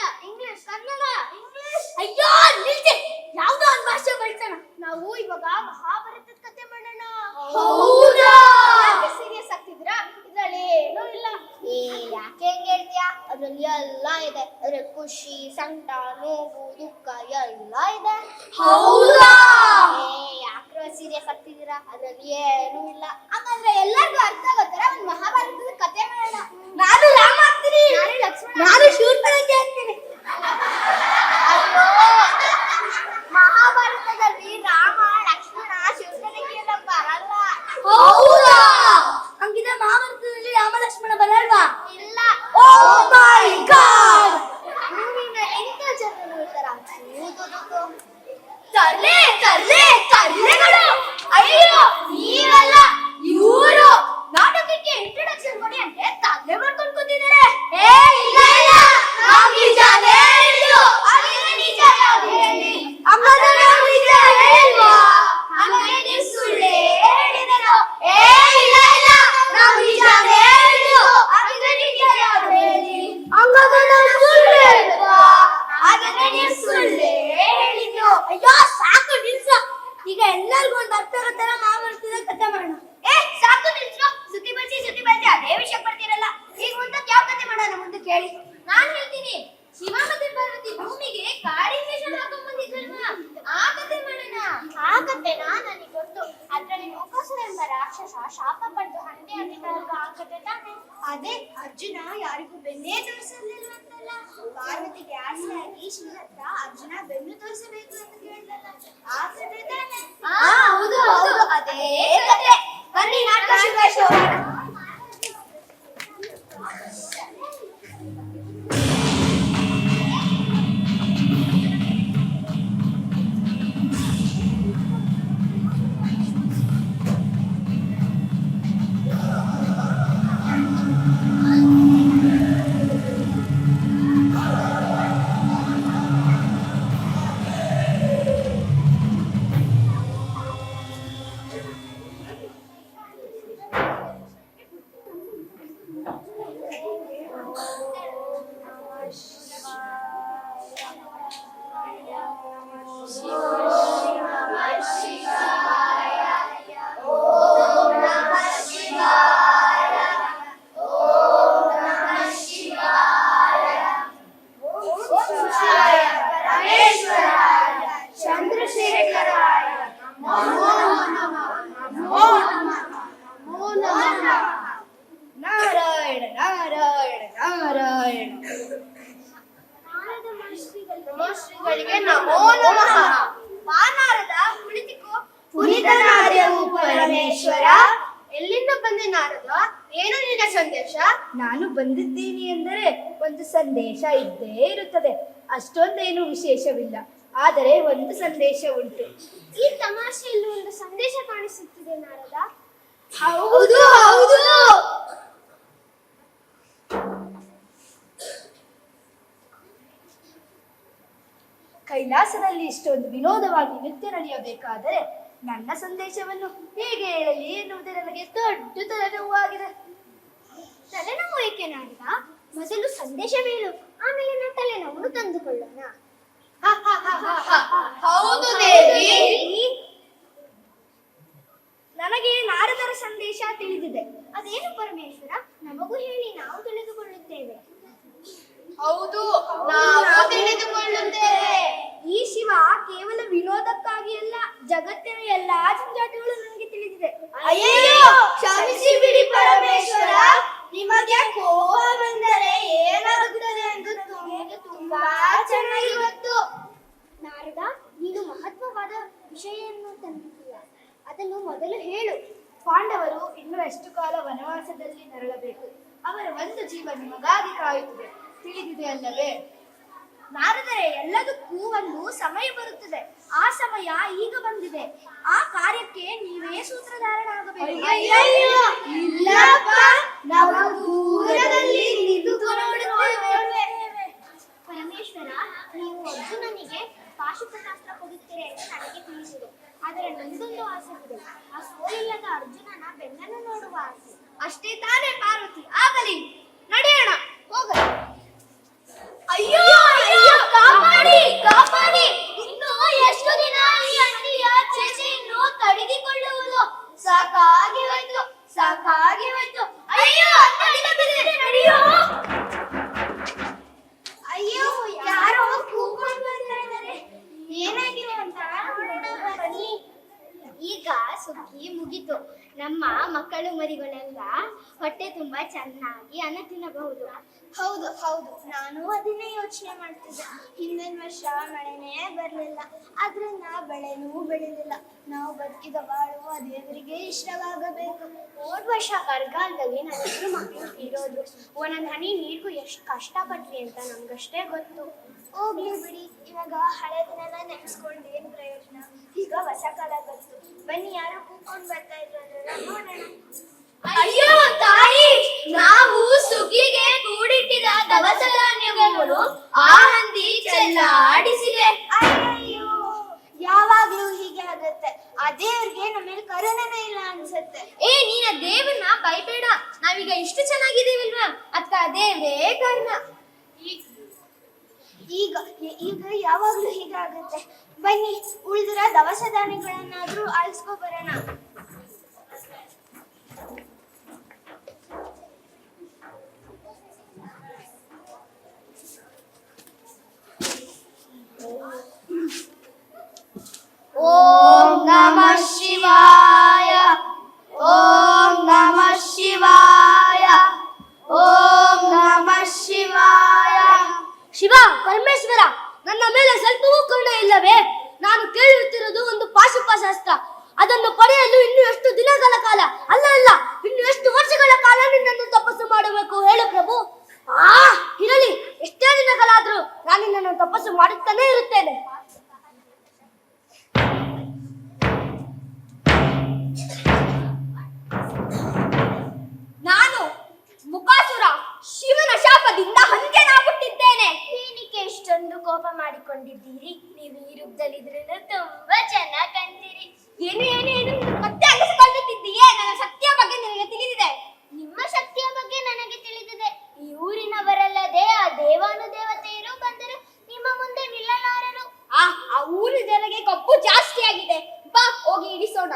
Kannada English Kannada English ಅಯ್ಯೋ ನಿಲ್ಸಿ. ಯಾವ್ದೋ ಒಂದ್ ಭಾಷೆ ನಾವು ಇವಾಗ ಮಹಾಭಾರತದ ಕತೆ ಮಾಡೋಣ. ಹೌದಾ? ಸೀರಿಯಸ್ ಆಗ್ತಿದ್ರಾ ಇದ್ರಲ್ಲಿ ಏನೂ ಇಲ್ಲ. ಏ ಯಾಕೆ ಹೆಂಗ್ ಹೇಳ್ತೀಯಾ ಅದ್ರಲ್ಲಿ ಎಲ್ಲ ಇದೆ. ಅದ್ರಲ್ಲಿ ಖುಷಿ ಸಂಕಟ ನೋವು ದುಃಖ ಎಲ್ಲ ಇದೆ. ಹೌದಾ? ಏ ಯಾಕ್ರೋ ಸೀರಿಯಸ್ ಆಗ್ತಿದ್ದೀರಾ? ಅದ್ರಲ್ಲಿ ಏನೂ ಇಲ್ಲ. ಹಾಗಾದ್ರೆ ಎಲ್ಲರಿಗೂ ಅರ್ಥ ಆಗೋತರ ಒಂದ್ ಮಹಾಭಾರತದ ಕತೆ ಮಾಡೋಣ ನಾನು ರಾಮ ಆಗ್ತೀನಿ ನಾನು ಲಕ್ಷ್ಮಣ ನಾನು ಶೂರ್ಪಣಖಿ ಆಗ್ತೀನಿ ಅಯ್ಯೋ ಮಹಾಭಾರತದಲ್ಲಿ ರಾಮ ಲಕ್ಷ್ಮಣ ಶಿವಸೇನೆಗೆ ಎಲ್ಲ ಬರಲ್ಲ ಹೌದಾ ಹಂಗಿದ್ರೆ ಮಹಾಭಾರತದಲ್ಲಿ ರಾಮ ಲಕ್ಷ್ಮಣ ಬರಲ್ವಾ ಇಲ್ಲ ಓ ಮೈ ಗಾಡ್ ಮೂವಿನಲ್ಲಿ ಇಂಥ ಜನ ಇರ್ತಾರ ಊದುದುದು. ತರ್ಲೆ ತರ್ಲೆ ತರ್ಲೆಗಳು ಅಯ್ಯೋ ನೀವಲ್ಲ ಇವರು ನಾಟಕಕ್ಕೆ ಇಂಟ್ರೊಡಕ್ಷನ್ ಕೊಡಿ ಅಂದ್ರೆ ತರ್ಲೆ ಮಾಡ್ಕೊಂಡು ಕೂತಿದ್ದಾರೆ ಏ ಇಲ್ಲ ಇಲ್ಲ ನಾವ್ ನಿಜಾನೇ ಹೇಳಿದ್ದು ಹಾಗಿದ್ರೆ ನಿಜ ಯಾವ್ದು ಹೇಳಿ ಹಂಗಾದ್ರೆ ನಾವ್ ನಿಜ ಹೇಳಿಲ್ವಾ ಹಂಗಾದ್ರೆ ನೀವು ಸುಳ್ಳೇ ಹೇಳಿದರು ಏ ಇಲ್ಲ ಇಲ್ಲ ನಾವ್ ನಿಜಾನೇ ಹೇಳಿದ್ದು ಹಾಗಿದ್ರೆ ನಿಜ ಯಾವ್ದು ಹೇಳಿ ಹಂಗಾದ್ರೆ ನಾವ್ ಸುಳ್ಳು ಹೇಳಿದ್ವಾ ಹಾಗಾದ್ರೆ ನೀವು ಸುಳ್ಳೇ ಅಯ್ಯೋ, ಸಾಕು ನಿಲ್ಸು. ಈಗ ಎಲ್ಲರಿಗೂ ಒಂದು ಅರ್ಥ ಆಗೋ ತರ ಮಹಾಭಾರತದ ಕಥೆ ಮಾಡೋಣ. ಏ, ಸಾಕು ನಿಲ್ಸು. ಸುದ್ದಿ ಬಳಸಿ ಸುದ್ದಿ ಬಳಸಿ. ಅದೇ ವಿಷಯ ಬರ್ತೀರಲ್ಲ ಈಗ ಮುಂದಕ್ಕೆ ಯಾವ ಕಥೆ ಮಾಡೋಣ ಮುಂದೆ ಕೇಳಿ ನಾನು ಹೇಳ್ತೀನಿ. ಶಿವ ಮತ್ತೆ ಪಾರ್ವತಿ ಭೂಮಿಗೆ ಕಾಡಿಂಗೇಶ್ವರ ಹಾಕೊಂಡ್ ಬಂದಿದ್ರಲ್ವಾ? ಆ ಕಥೆ ಮಾಡೋಣ. ಆ ಕಥೆನ ನನಗೆ ಗೊತ್ತು. ಅದ್ರಲ್ಲಿ ಮುಖಸುರ ಎಂಬ ರಾಕ್ಷಸ ಶಾಪ ಪಡೆದು ಹಂದಿ ಆಗಿದ್ದಲ್ವಾ ಆ ತಾನೆ. ಅದೇ ಅರ್ಜುನ ಯಾರಿಗೂ ಬೆನ್ನೇ ತೋರಿಸಲಿಲ್ವಂತಲ್ಲ ಪಾರ್ವತಿಗೆ ಆಸೆಯಾಗಿ ಶಿವ ಹತ್ರ ಅರ್ಜುನ ಬೆನ್ನು ತೋರಿಸಬೇಕು ಅಂತ ಕೇಳಿದಲ್ಲ. ಆ ತಾನೆ. ಹೌದು ಹೌದು. ಅದೇ ಕತೆ. ಬನ್ನಿ ನಾಟಕ ಶುರುವಾಯಿಸೋಣ ಶ್ರೀಗಳಿಗೆ ನಮೋ ನಮಃ. ಮಾನಾರದ ಕುಳಿತಿಕೋ. ಪುನೀತನಾದೆವು ಪರಮೇಶ್ವರ. ಎಲ್ಲಿಂದ ಬಂದೆ ನಾರದ? ಏನು ನಿನ್ನ ಸಂದೇಶ? ನಾನು ಬಂದಿದ್ದೀನಿ ಎಂದರೆ ಒಂದು ಸಂದೇಶ ಇದ್ದೇ ಇರುತ್ತದೆ. ಅಷ್ಟೊಂದೇನು ವಿಶೇಷವಿಲ್ಲ. ಆದರೆ ಒಂದು ಸಂದೇಶ ಉಂಟು. ಈ ತಮಾಷೆಯಲ್ಲಿ ಒಂದು ಸಂದೇಶ ಕಾಣಿಸುತ್ತಿದೆ ನಾರದ. ಹೌದು ಹೌದು. ಕೈಲಾಸದಲ್ಲಿ ಇಷ್ಟೊಂದು ವಿನೋದವಾಗಿ ನೃತ್ಯ ನಡೆಯಬೇಕಾದರೆ ನನ್ನ ಸಂದೇಶವನ್ನು ಹೇಗೆ ಹೇಳಲಿ ಎನ್ನುವುದೇ ನನಗೆ ದೊಡ್ಡ ತಲೆನೋವಾಗಿದೆ. ತಲೆನೋವು ಏಕೆ ನಾಡಿದ ಮೊದಲು ಸಂದೇಶ ಹೇಳು ಆಮೇಲೆ ನಾನು ತಲೆನೋವನ್ನು ತಂದುಕೊಳ್ಳೋಣ. ಹೌದು ದೇವಿ. ನನಗೆ ನಾರದರ ಸಂದೇಶ ತಿಳಿದಿದೆ. ಅದೇನು ಪರಮೇಶ್ವರ? ನಮಗೂ ಹೇಳಿ ನಾವು ತಿಳಿದುಕೊಳ್ಳುತ್ತೇವೆ. ಹೌದು. ನಾವು ತಿಳಿದುಕೊಳ್ಳುತ್ತೇವೆ. ಈ ಶಿವ ಕೇವಲ ವಿನೋದಕ್ಕಾಗಿ ಅಲ್ಲ ಜಗತ್ತಿನ ಎಲ್ಲಾ ಜಂಜಾಟಗಳು ನನಗೆ ತಿಳಿದಿದೆ. ಅಯ್ಯೋ ಕ್ಷಮಿಸಿ ಬಿಡಿ ಪರಮೇಶ್ವರ. ನಿಮಗೆ ಕೋಪ ಬಂದರೆ ಏನಾಗುತ್ತದೆ ಎಂದು ನಿಮಗೆ ತುಂಬಾ ಚೆನ್ನಾಗಿ ಗೊತ್ತು. ನಾರದ ನೀನು ಮಹತ್ವವಾದ ವಿಷಯವನ್ನು ತಂದಿದ್ದೀಯ. ಅದನ್ನು ಮೊದಲು ಹೇಳು. ಪಾಂಡವರು ಇನ್ನು ಎಷ್ಟು ಕಾಲ ವನವಾಸದಲ್ಲಿ ನರಳಬೇಕು? ಅವರ ಒಂದು ಜೀವ ನಿಮಗಾಗಿ ಕಾಯುತ್ತಿದೆ. ತಿಳಿದಿದೆ ಅಲ್ಲವೇ? ನಾರದರೆ ಎಲ್ಲದಕ್ಕೂ ಒಂದು ಸಮಯ ಬರುತ್ತದೆ. ಆ ಸಮಯ ಈಗ ಬಂದಿದೆ. ಆ ಕಾರ್ಯಕ್ಕೆ ನೀವೇ ಸೂತ್ರಧಾರನಾಗಬೇಕು. ಪರಮೇಶ್ವರ ನೀವು ಅರ್ಜುನನಿಗೆ ಪಾಶುಪತಾಸ್ತ್ರ ಕೊಡುತ್ತೀರಿ ಎಂದು ನನಗೆ ತಿಳಿಸಿದೆ. ಆದರೆ ನಂದೊಂದು ಆಸೆ ಇದೆ ಆ ಸೋಲಿಲ್ಲದ ಅರ್ಜುನನ ಬೆನ್ನನ್ನು ನೋಡುವ ಆಸೆ. ಅಷ್ಟೇ ತಾನೇ ಪಾರ್ವತಿ. ಆಗಲಿ ನಡೆಯೋಣ. ಹೋಗಲಿ ಅಯ್ಯೋ ಅಯ್ಯೋ, ಕಾಪಾಡಿ ಕಾಪಾಡಿ. ಇನ್ನು ಎಷ್ಟು ದಿನ ಈ ಅಂಟಿಯ ಚೇಟೆಯನ್ನು ತಡೆದುಕೊಳ್ಳುವುದು? ಸಾಕಾಗಿ ಹೋಯ್ತು ಸಾಕಾಗಿ ಹೋಯ್ತು. ಅಯ್ಯೋ ನಡೆಯೋ? ಅಯ್ಯೋ, ಯಾರೋ ಕೂಕೊಂಡು ಬರ್ತಾ ಇದ್ದಾರೆ. ಏನಾಗಿದೆ ಅಂತ ಈಗ ಸುಗ್ಗಿ ಮುಗಿತು. ನಮ್ಮ ಮಕ್ಕಳು ಮರಿಗಳೆಲ್ಲ ಹೊಟ್ಟೆ ತುಂಬಾ ಚೆನ್ನಾಗಿ ಅನ್ನ ತಿನ್ನಬಹುದು. ಹೌದು ಹೌದು. ನಾನು ಅದನ್ನೇ ಯೋಚನೆ ಮಾಡ್ತಿದ್ದೆ. ಹಿಂದಿನ ವರ್ಷ ಮಳೆನೇ ಬರಲಿಲ್ಲ. ಆದ್ರಿಂದ ಬೆಳೆನೂ ಬೆಳಿಲಿಲ್ಲ. ನಾವು ಬದುಕಿದ ಬಾಳು ಆ ದೇವರಿಗೆ ಇಷ್ಟವಾಗಬೇಕು. ಹೋದ ವರ್ಷ ಬರಗಾಲದಲ್ಲಿ ನನ್ನ ಮಕ್ಕಳು ಇರೋದು ಒಂದೊಂದು ಹನಿ ನೀರಿಗೂ ಎಷ್ಟು ಕಷ್ಟಪಟ್ರಿ ಅಂತ ನಮ್ಗಷ್ಟೇ ಗೊತ್ತು. ಹೋಗ್ಲಿ ಬಿಡಿ. ಇವಾಗ ಹಳೆದನ್ನೆಲ್ಲ ನೆನೆಸ್ಕೊಂಡು ಏನು ಪ್ರಯೋಜನ? ಈಗ ಹೊಸ ಕಾಲ ಬಂತು. ಬನ್ನಿ, ಯಾರೋ ಕೂತ್ಕೊಂಡು ಬರ್ತಾ ಇದ್ರಲ್ಲ ನೋಡೋಣ. ಅಯ್ಯೋ ತಾಯಿ ನಾವು ಸುಗ್ಗಿಗೆ ಕೂಡಿಟ್ಟಿದ ದವಸ ಧಾನ್ಯಗಳು ಆ ಹಂದಿ ಚೆಲ್ಲಾಡಿಸಿದೆ ಅಯ್ಯಯ್ಯೋ ಯಾವಾಗ್ಲೂ ಹೀಗೆ ಆಗುತ್ತೆ. ಆ ದೇವ್ರಿಗೆ ನಮ್ಮ ಮೇಲೆ ಕರುಣೆನೇ ಇಲ್ಲ ಅನ್ಸುತ್ತೆ. ಏ ನೀನ ದೇವ್ರನ್ನ ಬೈಬೇಡ ನಾವೀಗ ಇಷ್ಟು ಚೆನ್ನಾಗಿದ್ದೀವಿಲ್ವಾ? ಅದ್ಕ ದೇವ್ರೇ ಕರ್ಣ. ಈಗ ಈಗ ಯಾವಾಗ್ಲೂ ಹೀಗೆ ಆಗತ್ತೆ. ಬನ್ನಿ ಉಳಿದಿರೋ ದವಸ ಧಾನ್ಯಗಳನ್ನಾದ್ರೂ ಆರಿಸ್ಕೊ ಬರೋಣ ಓಂ ನಮಃ ಶಿವಾಯ ಓಂ ನಮಃ ಶಿವಾಯ ಓಂ ನಮಃ ಶಿವಾಯ ಶಿವ ಪರಮೇಶ್ವರ ನನ್ನ ಮೇಲೆ ಸ್ವಲ್ಪವೂ ಕರುಣೆ ಇಲ್ಲವೇ ನಾನು ಕೇಳುತ್ತಿರುವುದು ಒಂದು ಅದನ್ನು ಪಡೆಯಲು ಇನ್ನು ಎಷ್ಟು ದಿನಗಳ ಕಾಲ? ಅಲ್ಲ ಅಲ್ಲ. ಇನ್ನು ಎಷ್ಟು ವರ್ಷಗಳ ಕಾಲ ನಿನ್ನನ್ನು ತಪಸ್ಸು ಮಾಡಬೇಕು ಹೇಳು ಪ್ರಭು. ಆ, ಇರಲಿ. ಎಷ್ಟೇ ದಿನಗಳಾದ್ರೂ ನಾನು ನಿನ್ನನ್ನು ತಪಸ್ಸು ಮಾಡುತ್ತಾನೆ ಇರುತ್ತೇನೆ. ಇಷ್ಟೊಂದು ಕೋಪ ಮಾಡಿಕೊಂಡಿದ್ದೀರಿ. ನೀವು ಈ ರೂಪದಲ್ಲಿದ್ರೂ ತುಂಬಾ ಚೆನ್ನಾಗಿ ಕಾಣ್ತೀರಿ. ಏನು ಏನು ಏನು? ಮತ್ತೆ ಅನಿಸಿಕೊಳ್ಳುತ್ತಿದ್ದೀಯೇ ನನ್ನ ಶಕ್ತಿಯ ಬಗ್ಗೆ ನಿನಗೆ ತಿಳಿದಿದೆ. ನಿಮ್ಮ ಶಕ್ತಿಯ ಬಗ್ಗೆ ನನಗೆ ತಿಳಿದಿದೆ. ಈ ಊರಿನವರಲ್ಲದೆ ಆ ದೇವಾನು ದೇವತೆಯರು ಬಂದರು. ನಿಮ್ಮ ಮುಂದೆ ನಿಲ್ಲಲಾರರು. ಆ ಊರಿನ ಜನಗೆ ಕಪ್ಪು ಜಾಸ್ತಿ ಆಗಿದೆ ಬಾ, ಹೋಗಿ ಇಡಿಸೋಣ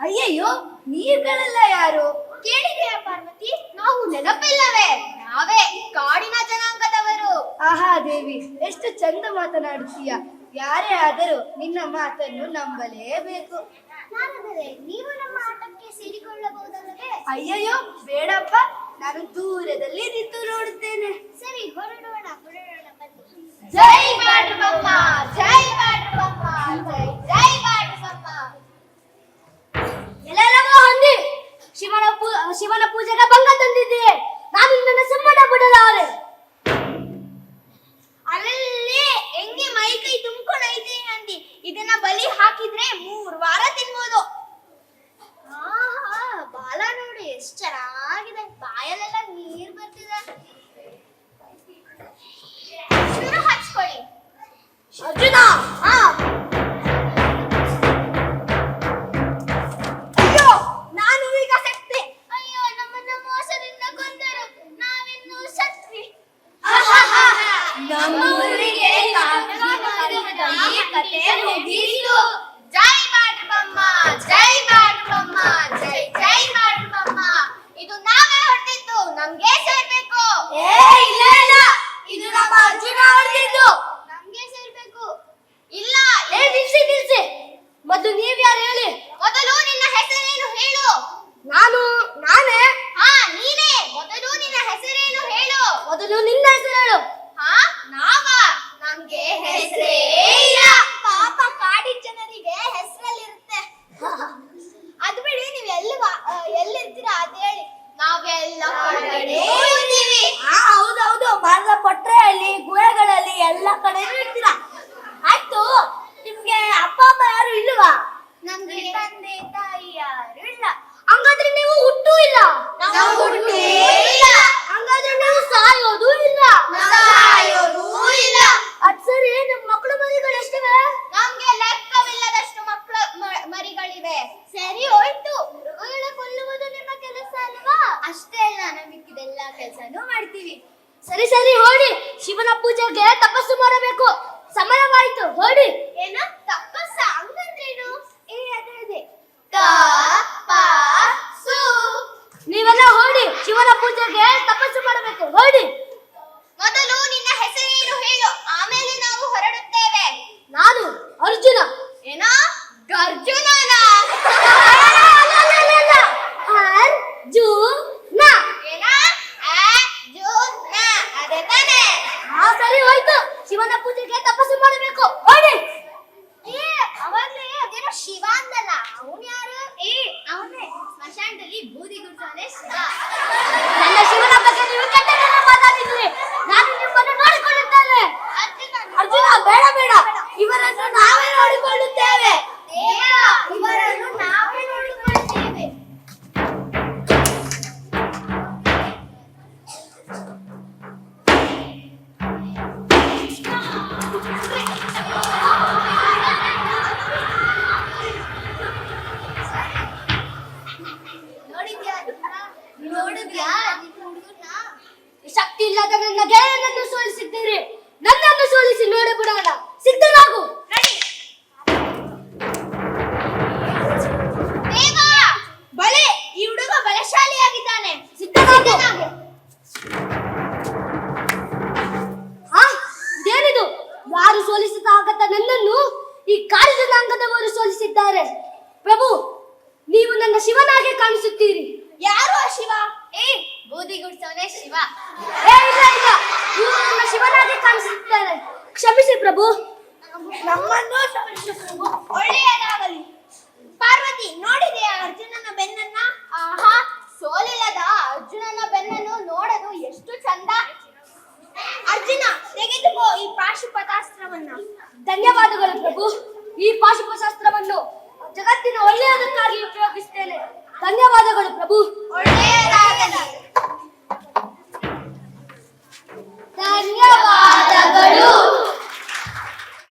ಅಯ್ಯಯ್ಯೋ ನೀರ್ಗಳೆಲ್ಲ ಯಾರು? ಕೇಳಿದೆಯಾ ಪಾರ್ವತಿ ನಾವು ನೆನಪಿಲ್ಲವೇ? ನಾವೇ ಕಾಡಿನ ಜನಾಂಗದವರು. ಆಹಾ ದೇವಿ ಎಷ್ಟು ಚಂದ ಮಾತನಾಡುತ್ತೀಯ. ಯಾರೇ ಆದರೂ ನಿನ್ನ ಮಾತನ್ನು ನಂಬಲೇಬೇಕು. ನೀವು ನಮ್ಮ ಆಟಕ್ಕೆ ಸೇರಿಕೊಳ್ಳಬಹುದಲ್ಲವೇ? ಅಯ್ಯಯ್ಯೋ ಬೇಡಪ್ಪ. ನಾನು ದೂರದಲ್ಲಿ ನಿಂತು ನೋಡುತ್ತೇನೆ. ಸರಿ ಹೊರಡೋಣ ಹೊರಡೋಣ ಬನ್ನಿ. ಜೈ ಶಿವನ ಪೂಜೆಗೆ ತಪಸ್ಸು ಮಾಡಬೇಕು. ಹೊರಡಿ ಮೊದಲು ನಿನ್ನ ಹೆಸರೇನು ಹೇಳು. ಆಮೇಲೆ ನಾವು ಹೊರಡುತ್ತೇವೆ. ನಾನು ಅರ್ಜುನ. ಏನ? ಗರ್ಜುನನ. ಅರ್ಜುನ. ಏನ? ಅರ್ಜುನ. ಅದೇ ತಾನೇ. ಆ ಸರಿ ಹೋಯ್ತು. ಶಿವನ ಪೂಜೆಗೆ ತಪಸ್ಸು ಮಾಡಬೇಕು. ಹೊಡಿ ಏ ಅವನೇ ಅದೇನೋ ಶಿವ ಅಂದಲ್ಲ. ಅವನು ಯಾರು? ಏ ಸ್ಮಶಾನದಲ್ಲಿ ಬೂದಿ ಗುಡ್ಸೋನೆ ನನ್ನ ಶಿವನ ಬಗ್ಗೆ ನೀವು ಕೆಟ್ಟದನ್ನ ಮಾತಾಡಿದ್ರಿ. ನಾನು ನಿಮ್ಮನ್ನು ನೋಡಿಕೊಳ್ಳುತ್ತೇನೆ. ಅರ್ಜುನ ಬೇಡ ಬೇಡ. ಇವರನ್ನು ನಾವೇ ನೋಡಿಕೊಳ್ಳುತ್ತೇವೆ. ಕಾರ್ಯಜನಾಂಗದವರು ಸೋಲಿಸಿದ್ದಾರೆ. ಪ್ರಭು ನೀವು ನನ್ನ ಶಿವನಾಗೆ ಕಾಣಿಸುತ್ತೀರಿ. ಯಾರು ಆ ಶಿವ? ಏ ಬೂದಿ ಗುಡ್ಸವನೇ ಶಿವ. ಏ ಇಲ್ಲ ನನ್ನ ಶಿವನಾಗೆ ಕಾಣಿಸುತ್ತಾರೆ. ಕ್ಷಮಿಸಿ ಪ್ರಭು. ನಮ್ಮನ್ನು ಕ್ಷಮಿಸು ಪ್ರಭು. ಒಳ್ಳೆಯದಾಗಲಿ. ಪಾರ್ವತಿ ನೋಡಿದೆಯಾ